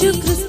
Şu kız